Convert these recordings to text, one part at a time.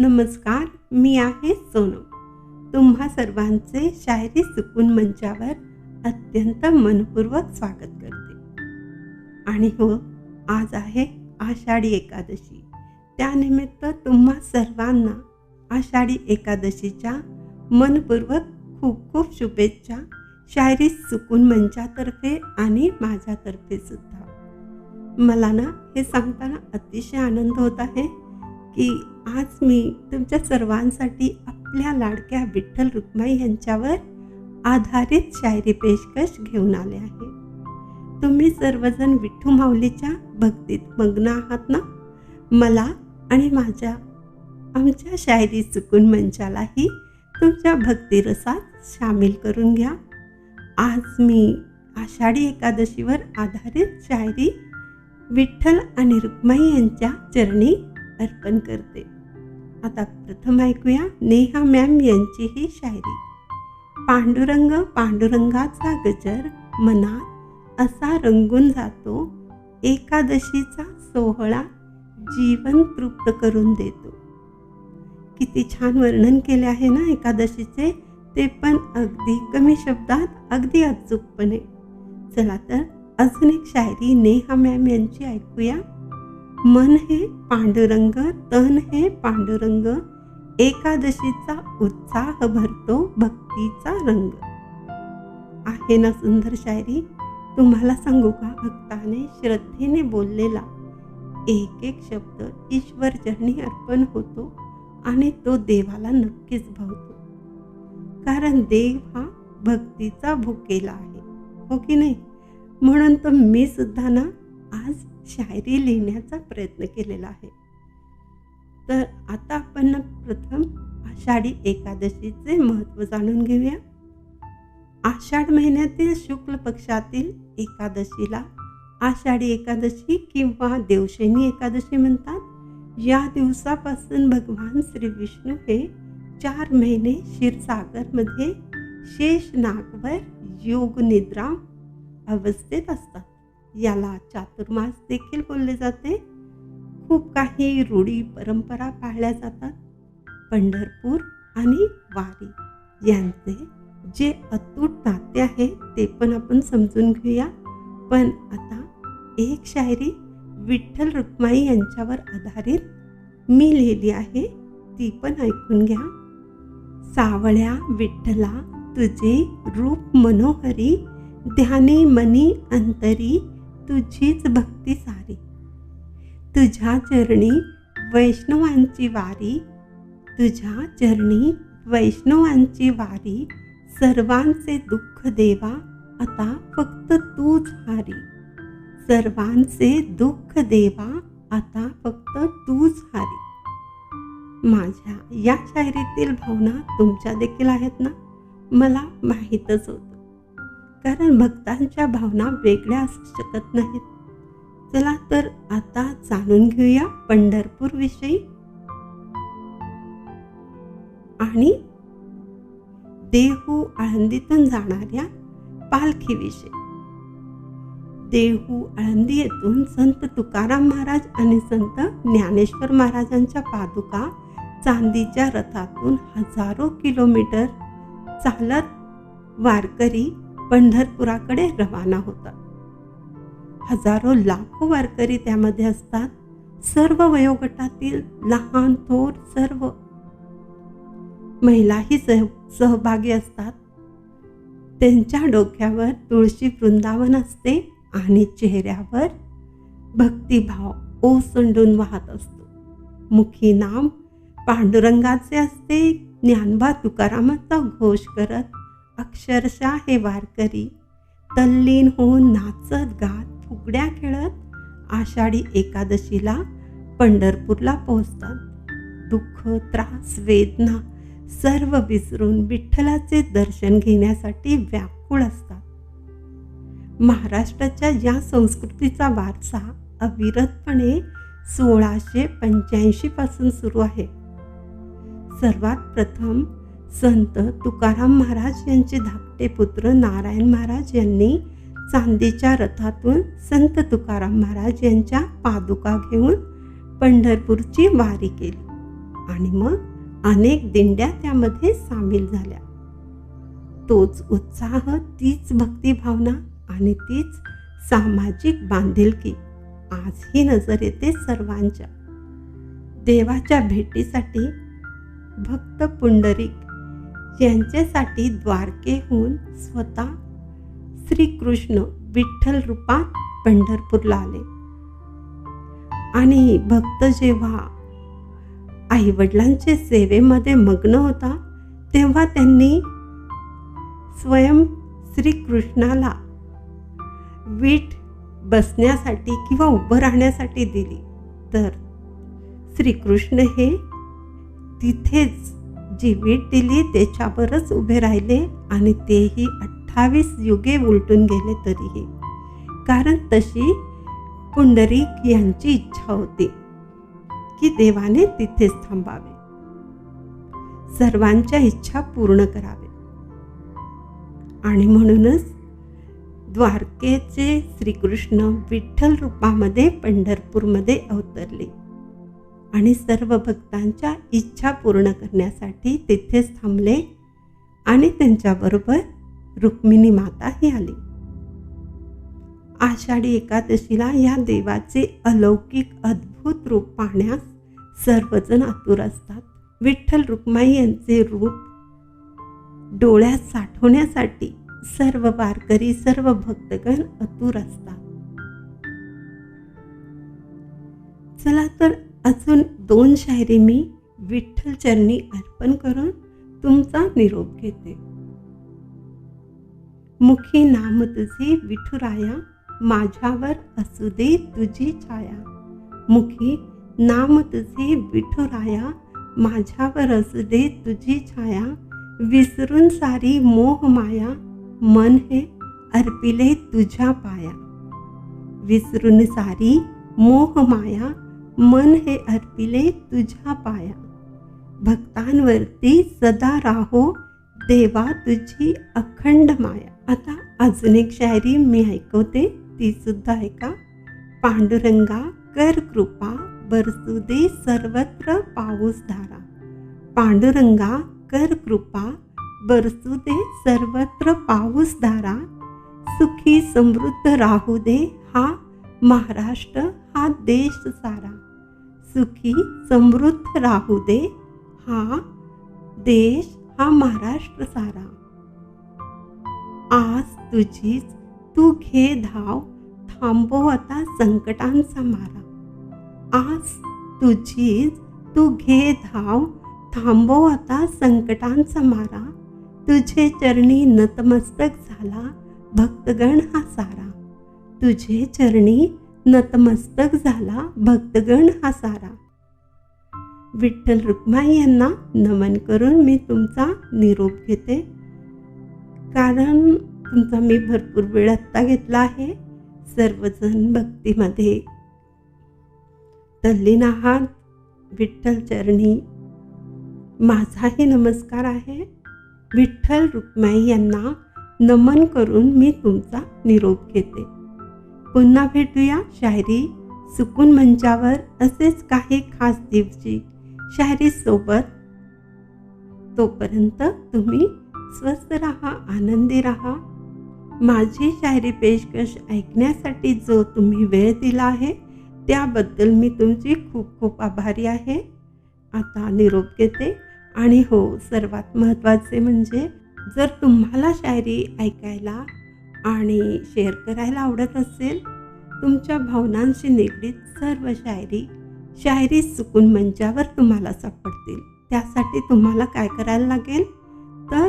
नमस्कार मी आहे सोनम तुम्हा सर्वांचे शायरी सुकून मंचावर अत्यंत मनपूर्वक स्वागत करते. आणि हो आज आहे आषाढी एकादशी. त्यानिमित्त तुम्हा सर्वांना आषाढी एकादशीच्या मनपूर्वक खूप खूप शुभेच्छा शायरी सुकून मंचातर्फे आणि माझ्यातर्फे सुद्धा. मला ना हे सांगताना अतिशय आनंद होत आहे. की आज मी तुमच्या सर्वांसाठी आपल्या लाडक्या विठ्ठल रुक्माई यांच्यावर आधारित शायरी पेशकश घेऊन आले आहे. तुम्ही सर्वजण विठ्ठू माऊलीच्या भक्तीत मग्न आहात ना? मला आणि माझ्या आमच्या शायरी चुकून मंचालाही तुमच्या भक्तिरसात सामील करून घ्या. आज मी आषाढी एकादशीवर आधारित शायरी विठ्ठल आणि रुक्माई यांच्या चरणी अर्पण करते. आता प्रथम ऐकूया नेहा मॅम यांची ही शायरी. पांडुरंग पांडुरंगाचा गजर मनात असा रंगून जातो एकादशीचा सोहळा जीवन तृप्त करून देतो. किती छान वर्णन केले आहे ना एकादशीचे ते पण अगदी कमी शब्दात अगदी अचूकपणे. चला तर अजून एक शायरी नेहा मॅम यांची ऐकूया. मन हे पांडुरंग तन हे पांडुरंग. एकादशीचा उत्साह भरतो भक्तीचा रंग. आहे ना सुंदर शायरी? तुम्हाला सांगू का? भक्ताने श्रद्धेने बोललेला. एक एक शब्द ईश्वर चरणी अर्पण होतो आणि तो देवाला नक्कीच भावतो. कारण देव हा भक्तीचा भुकेला आहे. हो की नाही? म्हणून तर मी सुद्धा ना आज शायरी लिहिण्याचा प्रयत्न केलेला आहे. तर आता आपण प्रथम आषाढी एकादशीचे महत्त्व जाणून घेऊया. आषाढ महिन्यातील शुक्ल पक्षातील एकादशीला आषाढी एकादशी किंवा देवशैनी एकादशी म्हणतात. या दिवसापासून भगवान श्री विष्णू हे चार महिने क्षीरसागरमध्ये शेषनागवर योग निद्रा अवस्थेत असतात. याला चातुर्मास देखील बोलले जाते. खूप काही रूढी परंपरा पाळल्या जातात. पंढरपूर आणि वारी यांचे जे अतूट नाते आहे ते पण आपण समजून घेऊया. पण आता एक शायरी विठ्ठल रुक्माई यांच्यावर आधारित मी लिहिली आहे. ती पण ऐकून घ्या. सावळ्या विठ्ठला तुझे रूप मनोहरी ध्याने मनी अंतरी तुझीच भक्ती सारी. तुझ्या चरणी वैष्णवांची वारी तुझ्या चरणी वैष्णवांची वारी सर्वांचे दुःख देवा आता फक्त तूच हारी. सर्वांचे दुःख देवा आता फक्त तूच हारी. माझ्या या शायरीतील भावना तुमच्या देखील आहेत ना? मला माहीतच होत. कारण भक्तांच्या भावना वेगळ्या असू शकत नाहीत. चला तर आता जाणून घेऊया पंढरपूर विषयी. आणि देहू आळंदीतून जाणाऱ्या पालखीविषयी देहू आळंदी येथून संत तुकाराम महाराज आणि संत ज्ञानेश्वर महाराजांच्या पादुका चांदीच्या रथातून हजारो किलोमीटर चालत वारकरी पंढरपुराकडे रवाना होतात. हजारो लाखो वारकरी त्यामध्ये असतात. सर्व वयोगटातील लहान थोर सर्व महिलाही सह सहभागी असतात. त्यांच्या डोक्यावर तुळशी वृंदावन असते आणि चेहऱ्यावर भक्तिभाव ओसंडून वाहत असतो. मुखी नाम पांडुरंगाचे असते. ज्ञानबा तुकारामाचा घोष करत अक्षरशः हे वारकरी तल्लीन होऊन नाचत गात फुगड्या खेळत आषाढी एकादशीला पंढरपूरला पोहोचतात. दुःख त्रास वेदना सर्व विसरून विठ्ठलाचे दर्शन घेण्यासाठी व्याकुळ असतात. महाराष्ट्राच्या या संस्कृतीचा वारसा अविरतपणे सोळाशे पंच्याऐंशी पासून सुरू आहे. सर्वात प्रथम संत तुकाराम महाराज यांचे धाकटे पुत्र नारायण महाराज यांनी चांदीच्या रथातून संत तुकाराम महाराज यांच्या पादुका घेऊन पंढरपूरची वारी केली. आणि मग अनेक दिंड्या त्यामध्ये सामील झाल्या. तोच उत्साह तीच भक्तिभावना आणि तीच सामाजिक बांधिलकी आजही नजर येते सर्वांच्या. देवाच्या भेटीसाठी भक्त पुंडरीक ज्यांच्यासाठी द्वारकेहून स्वतः श्रीकृष्ण विठ्ठल रूपात पंढरपूरला आले. आणि भक्त जेव्हा आईवडिलांचे सेवेमध्ये मग्न होता तेव्हा त्यांनी स्वयं श्रीकृष्णाला वीट बसण्यासाठी किंवा उभं राहण्यासाठी दिली. तर श्रीकृष्ण हे तिथेच जी वीट दिली त्याच्यावरच उभे राहिले आणि तेही अठ्ठावीस युगे उलटून गेले तरीही. कारण तशी पुंडरीक यांची इच्छा होती की देवाने तिथेच थांबावे. सर्वांच्या इच्छा पूर्ण करावे. आणि म्हणूनच द्वारकेचे श्रीकृष्ण विठ्ठल रूपामध्ये पंढरपूरमध्ये अवतरले. आणि सर्व भक्तांच्या इच्छा पूर्ण करण्यासाठी तिथेच थांबले आणि त्यांच्याबरोबर रुक्मिणी माताही आली. आषाढी एकादशीला या देवाचे अलौकिक अद्भुत रूप पाहण्यास सर्वजण आतुर असतात. विठ्ठल रुक्माई यांचे रूप डोळ्यात साठवण्यासाठी सर्व वारकरी सर्व भक्तगण आतुर असतात. चला तर अजून दोन शायरी मी विठ्ठल चरणी अर्पण करून तुमचा निरोप घेते. मुखी नाम तुझे विठुराया माझ्यावर असू दे तुझी छाया. मुखी नाम तुझे विठुराया माझ्यावर असू दे तुझी छाया. विसरून सारी मोह माया मन हे अर्पिले तुझ्या पाया. विसरून सारी मोह माया मन हे अर्पिले तुझ्या पाया. भक्तांवरती सदा राहो देवा तुझी अखंड माया. आता अजून एक शायरी मी ऐकवते ती सुद्धा ऐका. पांडुरंगा कर कृपा बरसू दे सर्वत्र पाऊस धारा. पांडुरंगा कर कृपा बरसू दे सर्वत्र पाऊस धारा. सुखी समृद्ध राहू दे हा महाराष्ट्र हा देश सारा. सुखी समृद्ध राहू दे. हा देश हा महाराष्ट्र सारा. आज तुझीच तू घे धाव थांबव आता संकटांचा मारा. आज तुझीच तू घे धाव थांबव आता संकटांचा मारा. तुझे चरणी नतमस्तक झाला भक्तगण हा सारा. तुझे चरणी नतमस्तक झाला भक्तगण हा सारा. विठ्ठल रुक्माई यांना नमन करून मी तुमचा निरोप घेते. कारण तुमचा मी भरपूर वेळ आत्ता घेतला आहे. सर्वजण भक्तीमध्ये तल्लीन आहात विठ्ठल चरणी माझाही नमस्कार आहे. विठ्ठल रुक्माई यांना नमन करून मी तुमचा निरोप घेते. पुन्हा भेटूया शायरी सुकून मंचावर असेच काही खास दिवशी. शायरीसोबत तोपर्यंत तुम्ही स्वस्थ राहा आनंदी राहा. माझी शायरी पेशकश ऐकण्यासाठी जो तुम्ही वेळ दिला आहे त्याबद्दल मी तुमची खूप खूप आभारी आहे. आता निरोप घेते आणि हो सर्वात महत्त्वाचे म्हणजे जर तुम्हाला शायरी ऐकायला आणि शेअर करायला आवडत असेल तुमच्या भावनांशी निगडीत सर्व शायरी शायरी सुकून मंचावर तुम्हाला सापडतील. त्यासाठी तुम्हाला काय करायला लागेल? तर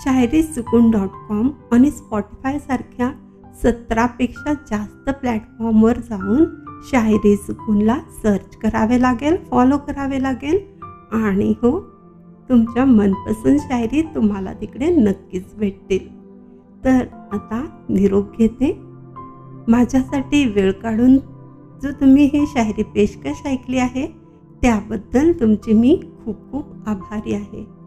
शायरी सुकून डॉट कॉम आणि स्पॉटीफायसारख्या सतरापेक्षा जास्त प्लॅटफॉर्मवर जाऊन शायरी सुकूनला सर्च करावे लागेल फॉलो करावे लागेल आणि हो तुमच्या मनपसंत शायरी तुम्हाला तिकडे नक्कीच भेटतील. तर आता निरोप घेते. माझ्यासाठी वेळ काढून जो तुम्ही ही शायरी पेशकश ऐकली आहे त्याबद्दल तुमची मी खूप खूप आभारी आहे.